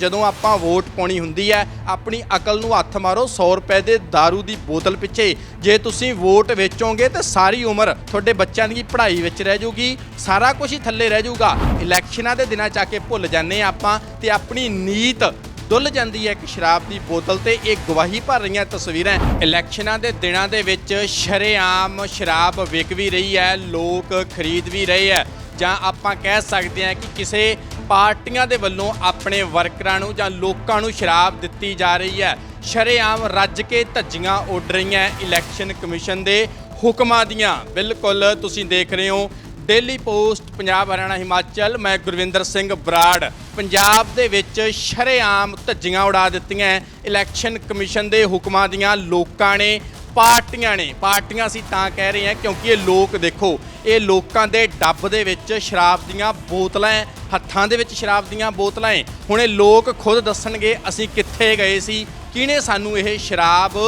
ਜਦੋਂ ਆਪਾਂ ਵੋਟ ਪਾਉਣੀ ਹੁੰਦੀ ਹੈ, ਆਪਣੀ ਅਕਲ ਨੂੰ ਹੱਥ ਮਾਰੋ 100 ਰੁਪਏ ਦੇ दारू ਦੀ ਬੋਤਲ ਪਿੱਛੇ। ਜੇ ਤੁਸੀਂ ਵੋਟ ਵੇਚੋਗੇ ਤਾਂ ਸਾਰੀ ਉਮਰ ਤੁਹਾਡੇ ਬੱਚਿਆਂ ਦੀ ਪੜ੍ਹਾਈ ਵਿੱਚ ਰਹਿ ਜਾਊਗੀ ਸਾਰਾ ਕੁਝ ਹੀ ਥੱਲੇ ਰਹਿ ਜਾਊਗਾ ਇਲੈਕਸ਼ਨਾਂ ਦੇ ਦਿਨਾਂ ਚ ਆ ਕੇ ਭੁੱਲ ਜਾਂਦੇ ਹਾਂ ਆਪਾਂ ਤੇ ਆਪਣੀ ਨੀਤ ਦੁੱਲ ਜਾਂਦੀ ਹੈ ਇੱਕ ਸ਼ਰਾਬ ਦੀ ਬੋਤਲ ਤੇ। ਇਹ ਗਵਾਹੀ ਭਰ ਰਹੀਆਂ ਤਸਵੀਰਾਂ। ਇਲੈਕਸ਼ਨਾਂ ਦੇ ਦਿਨਾਂ ਦੇ ਵਿੱਚ ਸ਼ਰੇਆਮ ਸ਼ਰਾਬ ਵਿਕ ਵੀ ਰਹੀ ਹੈ, ਲੋਕ ਖਰੀਦ ਵੀ ਰਹੇ ਹੈ। ਜਾਂ ਆਪਾਂ ਕਹਿ ਸਕਦੇ ਹਾਂ ਕਿ ਕਿਸੇ ਪਾਰਟੀਆਂ ਦੇ ਵੱਲੋਂ ਆਪਣੇ ਵਰਕਰਾਂ ਨੂੰ ਜਾਂ ਲੋਕਾਂ ਨੂੰ ਸ਼ਰਾਬ ਦਿੱਤੀ ਜਾ ਰਹੀ ਹੈ। ਸ਼ਰੇਆਮ ਰੱਜ ਕੇ ਧੱਜੀਆਂ ਉੱਡ ਰਹੀਆਂ ਇਲੈਕਸ਼ਨ ਕਮਿਸ਼ਨ ਦੇ ਹੁਕਮਾਂ ਦੀਆਂ। ਬਿਲਕੁਲ, ਤੁਸੀਂ ਦੇਖ ਰਹੇ ਹੋ ਡੇਲੀ ਪੋਸਟ, ਪੰਜਾਬ, ਹਰਿਆਣਾ, ਹਿਮਾਚਲ। ਮੈਂ ਗੁਰਵਿੰਦਰ ਸਿੰਘ ਬਰਾੜ। ਪੰਜਾਬ ਦੇ ਵਿੱਚ ਸ਼ਰੇਆਮ ਧੱਜੀਆਂ ਉਡਾ ਦਿੱਤੀਆਂ ਇਲੈਕਸ਼ਨ ਕਮਿਸ਼ਨ ਦੇ ਹੁਕਮਾਂ ਦੀਆਂ ਲੋਕਾਂ ਨੇ ਪਾਰਟੀਆਂ ਨੇ ਪਾਰਟੀਆਂ ਅਸੀਂ ਤਾਂ ਕਹਿ ਰਹੇ ਹਾਂ ਕਿਉਂਕਿ ਇਹ ਲੋਕ ਦੇਖੋ ਇਹ ਲੋਕਾਂ ਦੇ ਡੱਬ ਦੇ ਵਿੱਚ ਸ਼ਰਾਬ ਦੀਆਂ ਬੋਤਲਾਂ ਹੈ, ਹੱਥਾਂ ਦੇ ਵਿੱਚ ਸ਼ਰਾਬ ਦੀਆਂ ਬੋਤਲਾਂ ਹੈ। ਹੁਣ ਇਹ ਲੋਕ ਖੁਦ ਦੱਸਣਗੇ ਅਸੀਂ ਕਿੱਥੇ ਗਏ ਸੀ ਕਿਹਨੇ ਸਾਨੂੰ ਇਹ ਸ਼ਰਾਬ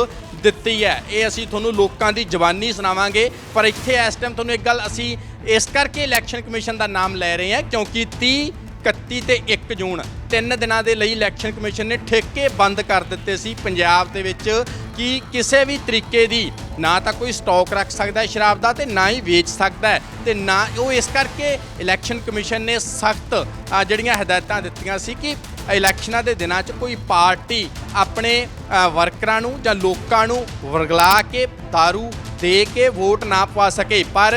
ਦਿੱਤੀ ਹੈ ਇਹ ਅਸੀਂ ਤੁਹਾਨੂੰ ਲੋਕਾਂ ਦੀ ਜ਼ਬਾਨੀ ਸੁਣਾਵਾਂਗੇ ਪਰ ਇੱਥੇ ਇਸ ਟਾਈਮ ਤੁਹਾਨੂੰ ਇੱਕ ਗੱਲ ਅਸੀਂ ਇਸ ਕਰਕੇ ਇਲੈਕਸ਼ਨ ਕਮਿਸ਼ਨ ਦਾ ਨਾਮ ਲੈ ਰਹੇ ਹਾਂ ਕਿਉਂਕਿ 30 31 ਤੇ 1 ਜੂਨ ਤਿੰਨ ਦਿਨਾਂ ਦੇ ਲਈ ਇਲੈਕਸ਼ਨ ਕਮਿਸ਼ਨ ਨੇ ਠੇਕੇ ਬੰਦ ਕਰ ਦਿੱਤੇ ਸੀ ਪੰਜਾਬ ਦੇ ਵਿੱਚ ਕਿ ਕਿਸੇ ਵੀ ਤਰੀਕੇ ਦੀ ਨਾ ਤਾਂ ਕੋਈ ਸਟਾਕ ਰੱਖ ਸਕਦਾ ਹੈ ਸ਼ਰਾਬ ਦਾ ਤੇ ਨਾ ਹੀ ਵੇਚ ਸਕਦਾ ਹੈ ਤੇ ਨਾ ਉਹ ਇਸ ਕਰਕੇ ਇਲੈਕਸ਼ਨ ਕਮਿਸ਼ਨ ਨੇ ਸਖਤ ਜਿਹੜੀਆਂ ਹਦਾਇਤਾਂ ਦਿੱਤੀਆਂ ਸੀ ਕਿ ਇਲੈਕਸ਼ਨਾਂ ਦੇ ਦਿਨਾਂ 'ਚ ਕੋਈ ਪਾਰਟੀ ਆਪਣੇ ਵਰਕਰਾਂ ਨੂੰ ਜਾਂ ਲੋਕਾਂ ਨੂੰ ਵਰਗਲਾ ਕੇ दारू ਦੇ ਕੇ ਵੋਟ ਨਾ ਪਵਾ ਸਕੇ। ਪਰ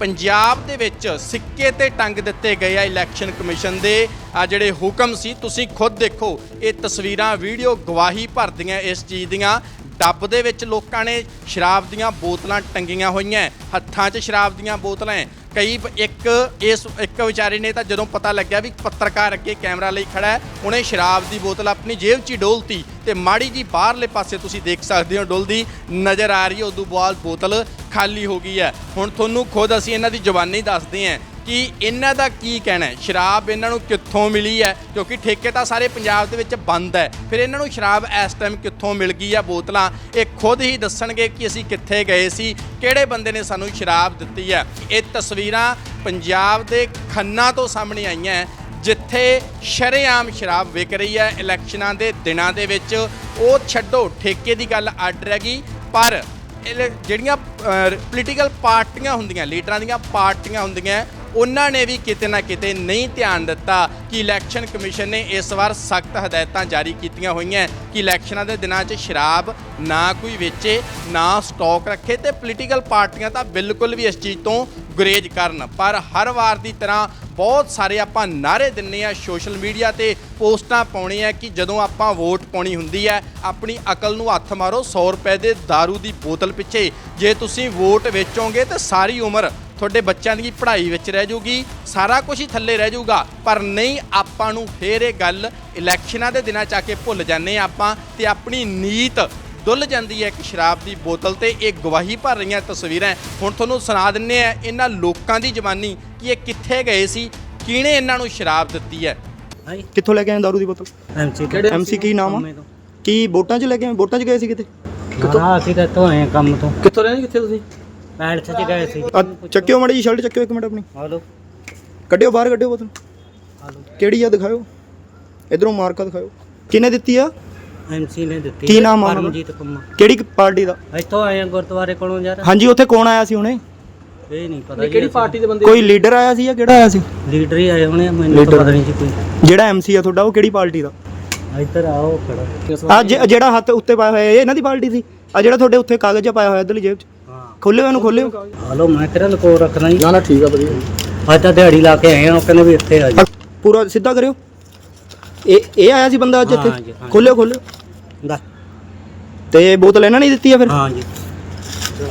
ਪੰਜਾਬ ਦੇ ਵਿੱਚ ਸਿੱਕੇ ਤੇ ਟੰਗ ਦਿੱਤੇ ਗਏ ਆ ਇਲੈਕਸ਼ਨ ਕਮਿਸ਼ਨ ਦੇ ਆ ਜਿਹੜੇ ਹੁਕਮ ਸੀ, ਤੁਸੀਂ ਖੁਦ ਦੇਖੋ, ਇਹ ਤਸਵੀਰਾਂ ਵੀਡੀਓ ਗਵਾਹੀ ਭਰਦੀਆਂ ਇਸ ਚੀਜ਼ ਦੀਆਂ। ਟੱਬ ਦੇ ਵਿੱਚ ਲੋਕਾਂ ਨੇ ਸ਼ਰਾਬ ਦੀਆਂ ਬੋਤਲਾਂ ਟੰਗੀਆਂ ਹੋਈਆਂ, ਹੱਥਾਂ 'ਚ ਸ਼ਰਾਬ ਦੀਆਂ ਬੋਤਲਾਂ ਹੈ। ਕਈ ਇੱਕ ਇਸ, ਇੱਕ ਵਿਚਾਰੇ ਨੇ ਤਾਂ ਜਦੋਂ ਪਤਾ ਲੱਗਿਆ ਵੀ ਪੱਤਰਕਾਰ ਅੱਗੇ ਕੈਮਰਾ ਲਈ ਖੜਾ ਹੈ ਉਹਨੇ ਸ਼ਰਾਬ ਦੀ ਬੋਤਲ ਆਪਣੀ ਜੇਬ 'ਚ ਹੀ ਡੋਲਤੀ ਤੇ ਮਾੜੀ ਜੀ ਬਾਹਰਲੇ ਪਾਸੇ ਤੁਸੀਂ ਦੇਖ ਸਕਦੇ ਹੋ ਡੁੱਲਦੀ ਨਜ਼ਰ ਆ ਰਹੀ ਹੈ, ਉਦੋਂ ਬਾਅਦ ਬੋਤਲ ਖਾਲੀ ਹੋ ਗਈ ਹੈ ਹੁਣ ਤੁਹਾਨੂੰ ਖੁਦ ਅਸੀਂ ਇਹਨਾਂ ਦੀ ਜ਼ੁਬਾਨੀ ਦੱਸਦੇ ਹਾਂ ਕਿ ਇਹਨਾਂ ਦਾ ਕੀ ਕਹਿਣਾ ਹੈ? ਸ਼ਰਾਬ ਇਹਨਾਂ ਨੂੰ ਕਿੱਥੋਂ ਮਿਲੀ ਹੈ? ਕਿਉਂਕਿ ਠੇਕੇ ਤਾਂ ਸਾਰੇ ਪੰਜਾਬ ਦੇ ਵਿੱਚ ਬੰਦ ਹੈ। ਫਿਰ ਇਹਨਾਂ ਨੂੰ ਸ਼ਰਾਬ ਇਸ ਟਾਈਮ ਕਿੱਥੋਂ ਮਿਲ ਗਈ ਹੈ ਬੋਤਲਾਂ? ਇਹ ਖੁਦ ਹੀ ਦੱਸਣਗੇ ਕਿ ਅਸੀਂ ਕਿੱਥੇ ਗਏ ਸੀ, ਕਿਹੜੇ ਬੰਦੇ ਨੇ ਸਾਨੂੰ ਸ਼ਰਾਬ ਦਿੱਤੀ ਹੈ। ਇਹ ਤਸਵੀਰਾਂ ਪੰਜਾਬ ਦੇ ਖੰਨਾ ਤੋਂ ਸਾਹਮਣੇ ਆਈਆਂ ਹੈ, ਜਿੱਥੇ ਸ਼ਰੇਆਮ ਸ਼ਰਾਬ ਵਿਕ ਰਹੀ ਹੈ ਇਲੈਕਸ਼ਨਾਂ ਦੇ ਦਿਨਾਂ ਦੇ ਵਿੱਚ। ਉਹ ਛੱਡੋ, ਠੇਕੇ ਦੀ ਗੱਲ ਅੱਡ ਰਹਿ ਗਈ, ਪਰ ਇਹ ਜਿਹੜੀਆਂ ਪੋਲੀਟੀਕਲ ਪਾਰਟੀਆਂ ਹੁੰਦੀਆਂ, ਲੀਡਰਾਂ ਦੀਆਂ ਪਾਰਟੀਆਂ ਹੁੰਦੀਆਂ ਉਹਨਾਂ ਨੇ ਵੀ ਕਿਤੇ ਨਾ ਕਿਤੇ ਨਹੀਂ ਧਿਆਨ ਦਿੱਤਾ ਕਿ ਇਲੈਕਸ਼ਨ ਕਮਿਸ਼ਨ ਨੇ ਇਸ ਵਾਰ ਸਖਤ ਹਦਾਇਤਾਂ ਜਾਰੀ ਕੀਤੀਆਂ ਹੋਈਆਂ। ਕਿ ਇਲੈਕਸ਼ਨਾਂ ਦੇ ਦਿਨਾਂ 'ਚ ਸ਼ਰਾਬ ਨਾ ਕੋਈ ਵੇਚੇ, ਨਾ ਸਟਾਕ ਰੱਖੇ ਤੇ ਪੋਲੀਟੀਕਲ ਪਾਰਟੀਆਂ ਤਾਂ ਬਿਲਕੁਲ ਵੀ ਇਸ ਚੀਜ਼ ਤੋਂ ਗੁਰੇਜ਼ ਕਰਨ। ਪਰ ਹਰ ਵਾਰ ਦੀ ਤਰ੍ਹਾਂ ਬਹੁਤ ਸਾਰੇ ਆਪਾਂ ਨਾਰੇ ਦਿੰਨੇ ਆ, ਸੋਸ਼ਲ ਮੀਡੀਆ ਤੇ ਪੋਸਟਾਂ ਪਾਉਣੇ ਆ ਕਿ ਜਦੋਂ ਆਪਾਂ ਵੋਟ ਪਾਉਣੀ ਹੁੰਦੀ ਹੈ, ਆਪਣੀ ਅਕਲ ਨੂੰ ਹੱਥ ਮਾਰੋ 100 ਰੁਪਏ ਦੇ दारू ਦੀ ਬੋਤਲ ਪਿੱਛੇ। ਜੇ ਤੁਸੀਂ ਵੋਟ ਵੇਚੋਗੇ ਤਾਂ ਸਾਰੀ ਉਮਰ ਤੁਹਾਡੇ ਬੱਚਿਆਂ ਦੀ ਪੜ੍ਹਾਈ ਵਿੱਚ ਰਹਿ ਜਾਊਗੀ ਸਾਰਾ ਕੁਝ ਹੀ ਥੱਲੇ ਰਹਿ ਜਾਊਗਾ ਪਰ ਨਹੀਂ ਆਪਾਂ ਨੂੰ ਫੇਰ ਇਹ ਗੱਲ ਇਲੈਕਸ਼ਨਾਂ ਦੇ ਦਿਨਾਂ ਚ ਆ ਕੇ ਭੁੱਲ ਜਾਂਦੇ ਹਾਂ ਆਪਾਂ ਤੇ ਆਪਣੀ ਨੀਤ ਡੁੱਲ ਜਾਂਦੀ ਹੈ ਇੱਕ ਸ਼ਰਾਬ ਦੀ ਬੋਤਲ ਤੇ। ਇਹ ਗਵਾਹੀ ਭਰ ਰਹੀਆਂ ਤਸਵੀਰਾਂ ਹੁਣ ਤੁਹਾਨੂੰ ਸੁਣਾ ਦਿੰਨੇ ਆ ਇਹਨਾਂ ਲੋਕਾਂ ਦੀ ਜ਼ਬਾਨੀ ਕਿ ਇਹ ਕਿੱਥੇ ਗਏ ਸੀ ਕਿਹਨੇ ਇਹਨਾਂ ਨੂੰ ਸ਼ਰਾਬ ਦਿੱਤੀ ਹੈ? ਕਿੱਥੋਂ ਲੈ ਕੇ ਆਏ ਦਾਰੂ ਦੀ ਬੋਤਲ? ਐਮਸੀ MC ਕੀ ਨਾਮ ਆ? ਕੀ ਵੋਟਾਂ 'ਚ ਲੈ ਕੇ ਆਏ? ਵੋਟਾਂ 'ਚ ਗਏ ਸੀ ਕਿਤੇ? ਹਾਂ ਅਸੀਂ ਤਾਂ ਤੋਂ ਆਏ ਹਾਂ ਕੰਮ ਤੋਂ। ਕਿੱਥੋਂ ਰਹਿੰਦੇ ਕਿੱਥੇ ਤੁਸੀਂ? ਪੈਲਸ 'ਚ ਗਏ ਸੀ। ਆ ਚੱਕਿਓ ਮਾੜੀ ਜੀ ਸ਼ਰਟ ਚੱਕਿਓ ਇੱਕ ਮਿੰਟ ਆਪਣੀ। ਹਲੋ ਕੱਢਿਓ ਬਾਹਰ ਕੱਢਿਓ ਬੋਤਲ। ਹਲੋ ਕਿਹੜੀ ਆ ਦਿਖਾਓ ਇਧਰੋਂ ਮਾਰਕਾ ਦਿਖਾਓ ਕਿਹਨੇ ਦਿੱਤੀ ਆ? ਐਮਸੀ ਨੇ ਦਿੱਤੀ। ਕੀ ਨਾਮ ਆ ਉਹਨਾਂ ਦਾ? ਪਰਮਜੀਤ ਕੁੰਮਾ ਕਿਹੜੀ ਪਾਰਟੀ ਦਾ? ਇੱਥੋਂ ਆਏ ਹਾਂ ਗੁਰਦੁਆਰੇ ਕੋਲੋਂ ਯਾਰ। ਹਾਂਜੀ ਉੱਥੇ ਕੌਣ ਆਇਆ ਸੀ ਹੁਣੇ? ਇਹ ਨਹੀਂ ਪਤਾ ਕਿਹੜੀ ਪਾਰਟੀ ਦੇ ਬੰਦੇ ਕੋਈ ਲੀਡਰ ਆਇਆ ਸੀ ਜਾਂ ਕਿਹੜਾ ਆਇਆ ਸੀ? ਲੀਡਰ ਹੀ ਆਏ ਹੋਣੇ ਆ, ਮੈਨੂੰ ਲੀਡਰ। ਪਤਾ ਨਹੀਂ ਜੀ ਕੋਈ। ਜਿਹੜਾ ਐਮਸੀ ਆ ਤੁਹਾਡਾ ਉਹ ਕਿਹੜੀ ਪਾਰਟੀ ਦਾ? ਇੱਧਰ ਆਓ ਖੜਾ। ਆ ਜਿਹੜਾ ਹੱਥ ਉੱਤੇ ਪਾਇਆ ਹੋਇਆ ਇਹ ਇਹਨਾਂ ਦੀ ਪਾਰਟੀ ਸੀ? ਆ ਜਿਹੜਾ ਤੁਹਾਡੇ ਉੱਥੇ ਕਾਗਜ਼ ਜਿਹਾ ਪਾਇਆ ਹੋਇਆ ਇਧਰਲੀ ਜੇਬ 'ਚ। ਖੋਲਿਓ ਇਹਨੂੰ ਖੋਲਿਓ। ਹਲੋ ਮੈਂ ਕਿਹੜਾ ਲਕੋ ਰੱਖਣਾ ਜੀ। ਨਾ ਨਾ ਠੀਕ ਆ ਵਧੀਆ। ਅੱਜ ਤਾਂ ਦਿਹਾੜੀ ਲਾ ਕੇ ਆਏ ਹਾਂ ਉਹ ਕਹਿੰਦੇ ਵੀ ਇੱਥੇ ਆ ਜੀ। ਆ, ਪੂਰਾ ਸਿੱਧਾ ਕਰਿਓ। ਇਹ ਇਹ ਆਇਆ ਸੀ ਬੰਦਾ ਅੱਜ ਇੱਥੇ। ਖੋਲਿਓ ਖੋਲਿਓ। ਦਾ ਤੇ ਬੋਤਲ ਇਹਨਾਂ ਨੇ ਦਿੱਤੀ ਆ ਫਿਰ? ਹਾਂ ਜੀ।